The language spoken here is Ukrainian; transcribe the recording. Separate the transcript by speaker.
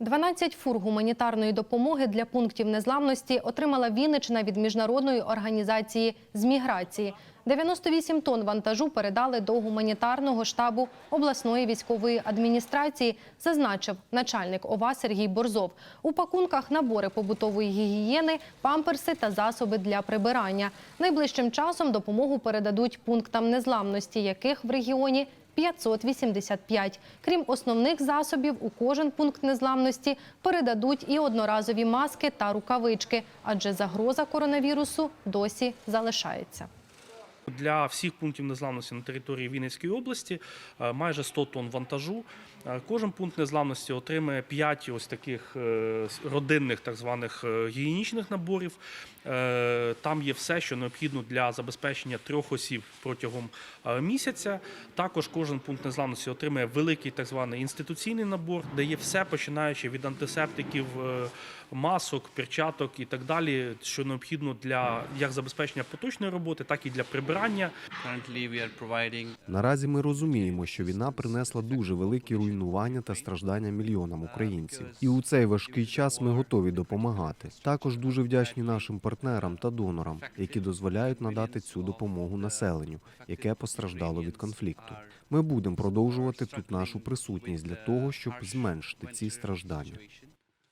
Speaker 1: 12 фур гуманітарної допомоги для пунктів незламності отримала Вінниччина від міжнародної організації з міграції. 98 тонн вантажу передали до гуманітарного штабу обласної військової адміністрації, зазначив начальник ОВА Сергій Борзов. У пакунках набори побутової гігієни, памперси та засоби для прибирання. Найближчим часом допомогу передадуть пунктам незламності, яких в регіоні 585. Крім основних засобів, у кожен пункт незламності передадуть і одноразові маски та рукавички, адже загроза коронавірусу досі залишається.
Speaker 2: Для всіх пунктів незламності на території Вінницької області е, майже 100 тонн вантажу. Е, Кожен пункт незламності отримає 5 ось таких е, родинних так званих гігієнічних наборів. Там є все, що необхідно для забезпечення трьох осіб протягом місяця. Також кожен пункт незламності отримає великий так званий інституційний набор, де є все, починаючи від антисептиків, масок, перчаток і так далі, що необхідно для як забезпечення поточної роботи, так і для прибирання.
Speaker 3: We
Speaker 4: Наразі ми розуміємо, що війна принесла дуже великі руйнування та страждання мільйонам українців. І у цей важкий час ми готові допомагати. Також дуже вдячні нашим партнерам та донорам, які дозволяють надати цю допомогу населенню, яке постраждало від конфлікту. Ми будемо продовжувати тут нашу присутність для того, щоб зменшити ці страждання.